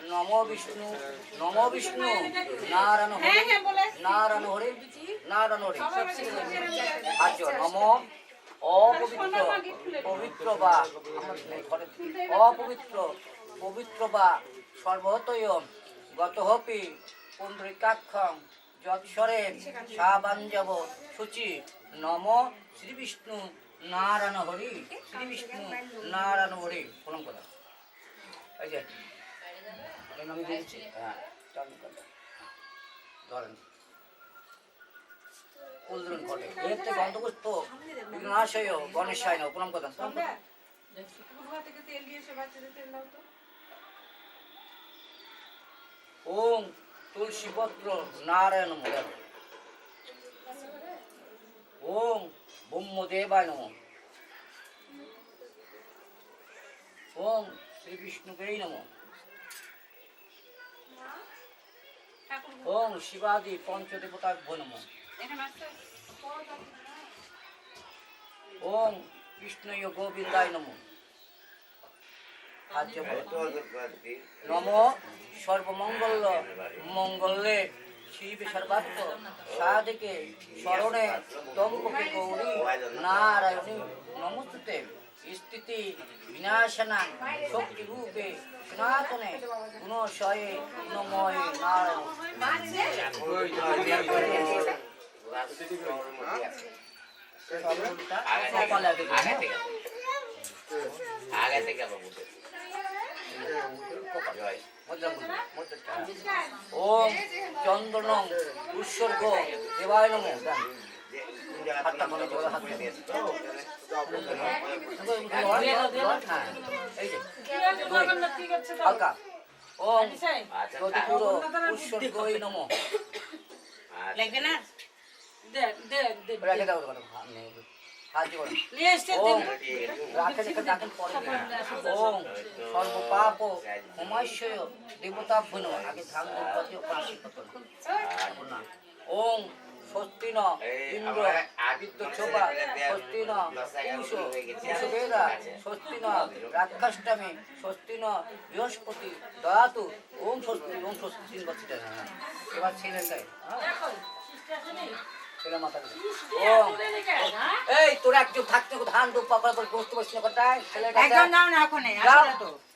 নমো বিষ্ণু নমো বিষ্ণু নারায়ণ হরি হ্যাঁ, হ্যাঁ, বলে। নারায়ণ হরি নারায়ণ হরি আর্য নম অপবিত্র পবিত্র বা। অপবিত্র পবিত্র বা সর্বতয় গতহপি পুণ্ডরিকাক্ষম যৎসরে সাবাঞ্জব সূচি নম শ্রী বিষ্ণু নারায়ণ হরি শ্রী বিষ্ণু নারায়ণ হরি প্রণাম করা এই যে এই আমি হ্যাঁ চালু করো। ধরেন। কুলদ্রুন ঘটে এর থেকে গন্ধপুষ্প বিঘ্নাশয় গণেশায় না প্রণাম করতাম। সন্ধ্যা, বুধবার থেকে তেল দিয়ে এসে বাচ্চাদের তেল দাও তো। ওম তুলসী পত্র নারায়ণ নম। ওম ব্রহ্মদেবায় নম। ওম শ্রী বিষ্ণুকেই নম। ওম শিবাদি পঞ্চদেবতাভ্য নম। এখানে আসতে কৃষ্ণয় গোবিন্দায় নম। নম সর্বমঙ্গল, মঙ্গলে শিব সর্বাত্ম সাধকে স্মরণে তম্পকে গৌরী, নারায়ণী নমস্তুতে। স্থিতি বিনাশনা শক্তি রূপে সনাতনে গুণশয়ে নময় নারায়ণ আগে হ্যাঁ? ওম চন্দন উৎসর্গ দেবায় নম হাতটা করে হাত দিয়ে ওম দিশাই, যদুপুর উৎসর্গই নম লাগবে না দে, দে, দে। রেখে দাও পরে না। ন ইন্দ্র আদিত্য ছোপা ন রাক্ষাষ্টমী স্বস্তি বৃহস্পতি দয়াতু ওম স্বস্তি ওম স্বস্তি তিন বছর হ্যাঁ এবার ছেলেটাই হ্যাঁ। ছেলে মাথা হ্যাঁ? এই তোরা একজন থাকতে ধান ডুব পাকড়া করে বসতে বসতে করতাই ছেলেটা একদম যাও না ওখানে আসলে তো।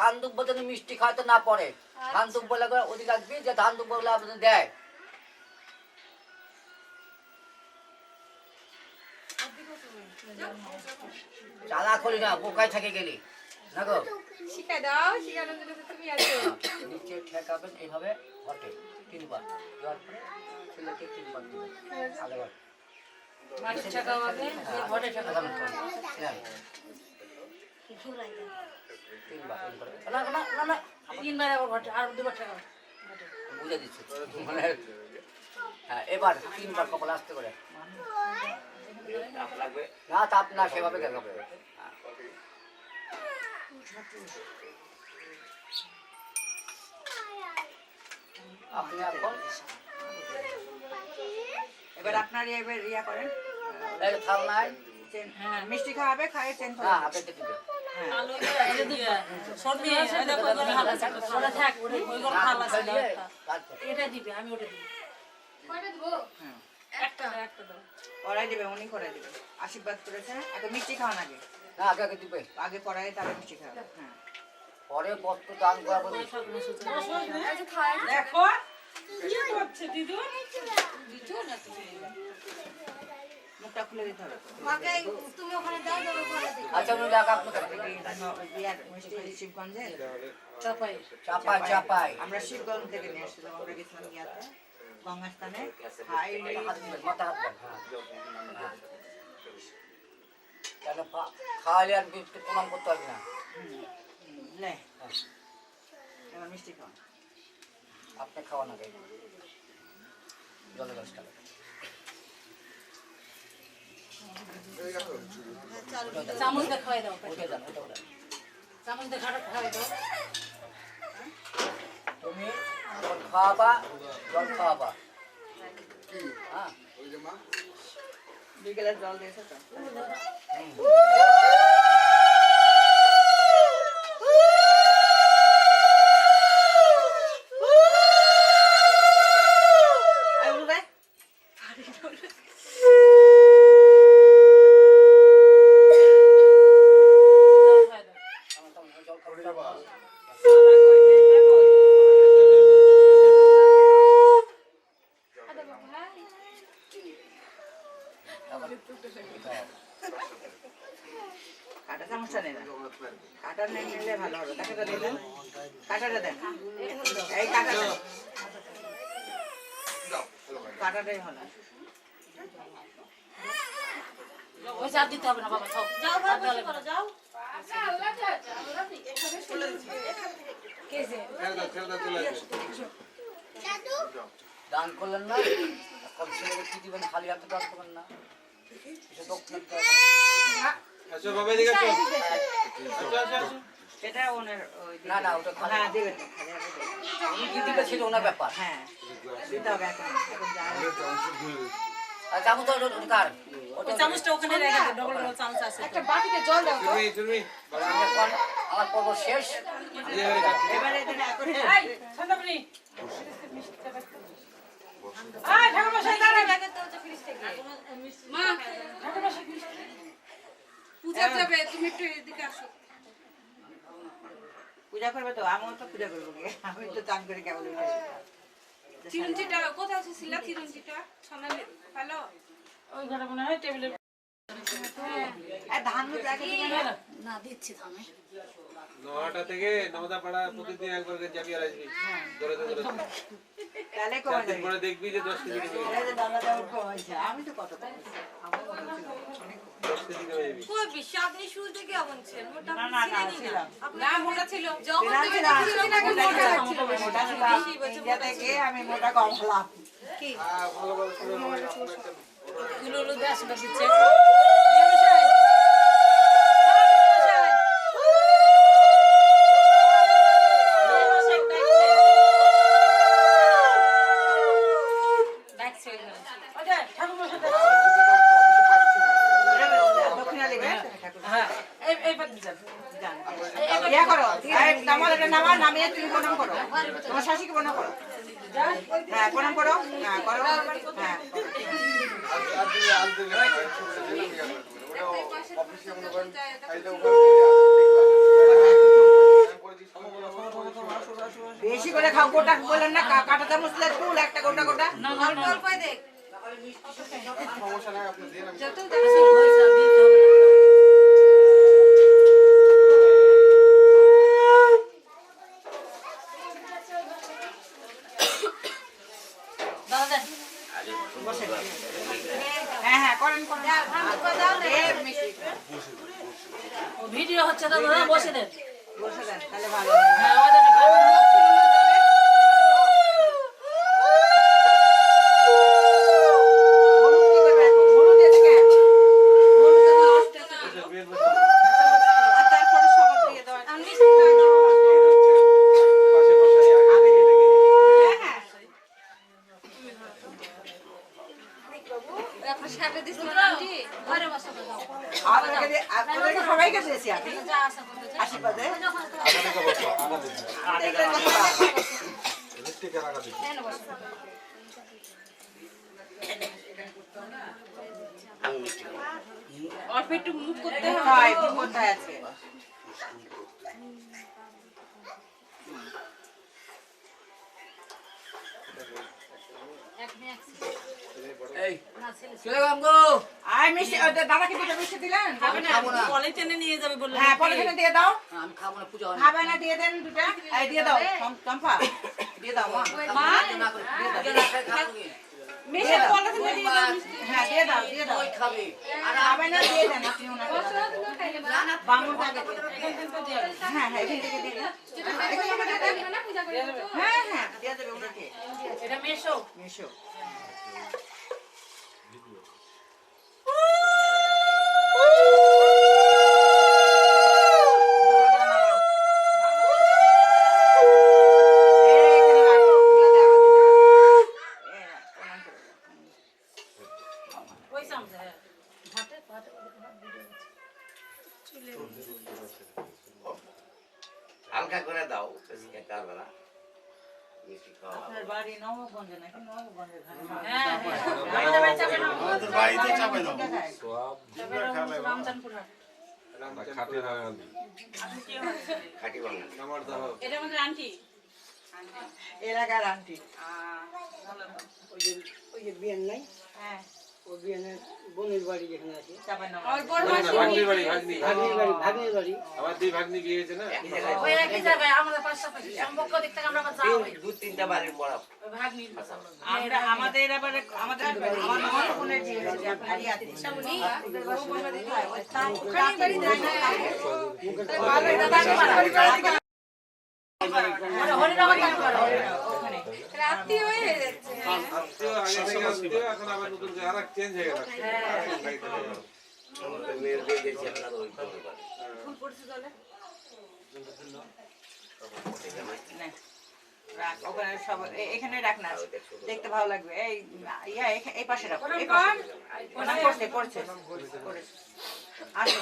ধান দুব্ব যেন মিষ্টি খাওয়াতে না পড়ে। ধান দুব্ব লাগে ওদিকে রাখবি যে ধান দুব্ব আপনাদের দেয়? চালা করি না বোকায় থেকে গেলি। না গো। শিখাই দাও, শিখানোর জন্য তুমি আছো। নিচে ঠেকাবেন এইভাবে ঘটে তিনবার। দেওয়ার পরে ছেলেকে তিনবার দিবেন আগেবার মাটির ঠেকা হ্যাঁ, ঘটে ঠেকাবেন। হ্যাঁ। তিনবার না না না না তিনবার আবার ঘটে, আর দুবার ঠেকা বুঝে দিচ্ছি মানে হ্যাঁ এবার তিনবার কপাল আসতে করে না চাপ না সেভাবে হ্যাঁ। আপনি এখন এবার আপনার এবার ইয়া করেন। এই থাল নাই হ্যাঁ মিষ্টি খাওয়াবে খাইয়ে চেন দিয়ে এটা দিবে, আমি ওটা। একটা, একটা দাও। করাই দেবে উনি করাই দেবে আশীর্বাদ করেছে আগে মিষ্টি খাওয়ান আগে না আগে আগে দিবে আগে করাই তারপরে মিষ্টি খাওয়াবে হ্যাঁ পরে বস্ত্র দান করা দেখো, কি করছে দিদু? মুখটা খুলে দিতে হবে। তুমি ওখানে যাও যাবে বলে আচ্ছা উনি শিবগঞ্জে। চাপাই চাপাই। চাপাই আমরা শিবগঞ্জ থেকে নিয়ে এসেছিলাম আমরা গেছিলাম ইয়াতে গঙ্গাস্থানে। হাইলি মাথা হাত দেন, হ্যাঁ। খাওয়ালে আর বিষ্ণু প্রণাম করতে পারবি না। এবার মিষ্টি খাওয়া আপনি খাওয়া না খাই জলে দশ টাকা চামচ দিয়ে খাওয়াই দাও চামচ দিয়ে খাওয়াই দাও। তুমি খাওয়াবা জল খাওয়াবা। হ্যাঁ। বিকেলে জল দিয়েছে তো এই উঠু ভাই। জল খাওয়াই দাও জল খাওয়াবা কাটা চামচটা নেই না কাটা নেই নিলে ভালো হবে কাটাটা নিলেন কাটাটা দেন এই কাটাটা কাটাটাই ভালো ওই চাপ দিতে হবে না বাবা খাও যাও বসে করো যাও। দান করলেন না? কম ছেলেকে কি দিবেন? খালি হাতে দান করবেন না? কিছু দক্ষিণ দিতে হবে। বাবা এদিকে আসো। সেটা ওনার ওই না, না, ওটা খালি- দেবেন খালি উনি কি দিবে সেটা ওনার ব্যাপার। হ্যাঁ। আমার পর্ব শেষ। পূজা যাবে তুমি একটু এদিকে আসো। পূজা করবে তো আমিও তো পূজা করব। আমি তো চান করে কেবল উঠে চিরঞ্জিটা কোথায় আছে শিলা? চিরঞ্জিটা সোনালি হ্যালো? ওই ঘরে মনে হয় না। দিচ্ছি থামে নটা থেকে নটা পাড়া প্রতিদিন একবার করে যাবি আর আসবি। ধরে ধরে ধরে। তাহলে চার কমে দিন যাবে। পরে দেখবি যে দশ কেজি আমি তো কত কমেছি আমার মনে হচ্ছে অনেক কমেছে। দশ কেজি কমে যাবি কই বিশ্ব আপনি শুরু মোটা না মোটা ছিল যখন থেকে মোটা মোটা ছিল ইন্ডিয়া থেকে আমি মোটা কম হলাম কি ভালো ভালো শুনে নাও, এরকম একটা গুলো গুলো দিয়ে আশীর্বাদ দিচ্ছে ডাকছে ওই ঘরে। ওই যে, ঠাকুর মশাই দাঁড়াও। দক্ষিণা নেবে ঠাকুর হ্যাঁ, নামা নামিয়ে তুমি করো করো হ্যাঁ করো হ্যাঁ করো হ্যাঁ বেশি করে খাও গোটা বললেন না। কা- কাটা চামচ দিলে ফুল একটা গোটা গোটা দেখ না। দাদা দেন। হ্যাঁ হ্যাঁ করেন করেন এ, মিষ্টি। ও ভিডিও হচ্ছে তো দাদা বসে দেন বসে দেন তাহলে ভালো হ্যাঁ হ্যাঁ ওদের ভালো। হলুদ কি করবে এখন? হলুদ এদিকে আন। হলুদ যদি last এ থাকে। বসে, বের বসে। আর তারপরে সবার দিয়ে দাও। আমি মিষ্টি খাই দাও এই হচ্ছে পাশে বসে আগে থেকে দেখে। হ্যাঁ, হ্যাঁ। আপনার সাথে দিছিল না আন্টি ঘরে বসে দাও আপনাকে দিয়ে- আপনাদেরকে সবাইকে দিয়েছি আমি যা আসা করতে যা আশীর্বাদে আগে থেকে বসো, আগে থেকে। দেখলেন বসবা। কেন বসে অল্প একটু মুখ করতে হবে। কোথায়? কোথায় আছে? এক নিয়ে দিয়ে দাও। আমি খাব দিয়ে পূজা হয়? দিয়ে দাও হ্যাঁ দিয়ে দেবে দিয়ে এটা মেশো খাবে আর খাবে না দিয়ে দেন আপনি ওনাকে বামুনটাকে হ্যাঁ হ্যাঁ এখান থেকে দিয়ে দিন। হ্যাঁ হ্যাঁ দিয়ে দেবে ওনাকে এটা মেশো মিশো ওই সামনে হালকা করে দাও বেশি খেতে হবে না মিষ্টি খাওয়া আপনার বাড়ি নবগঞ্জে নাকি নবগঞ্জের হ্যাঁ আমাদের বাড়িতে চাপে দাও। রামচানপুর খাটি বাঙাল খাটি বাংলা আমার দাও এটা আমাদের আন্টি। এলাকার আন্টি। ওই যে বিয়ান নাই হ্যাঁ। বোনের বাড়ি যেখানে আছে। বড় ভাগ্নির বাড়ি ভাগ্নি। ভাগ্নির বাড়ি ভাগ্নির বাড়ি। আমার দুই ভাগ্নি বিয়ে হয়েছে না? ওই একই জায়গায় আমাদের পাশাপাশি সম্পর্ক দিক থেকে আমরা আবার হয় দু তিনটা বাড়ির পড়া ওই ভাগ্নির আমরা আমাদের এবারে আমাদের আমার মামার বোনের বিয়ে হয়েছে আপনারই আছে। ওদের বাসা কোথায়? ওই তার- বাড়ি দেয় না? হরিরাম তারপরে ওখানে। এখানে রাখ না দেখতে ভালো লাগবে এই ইয়া এই পাশে। রাখো এই পাশে করছে করছে আসো।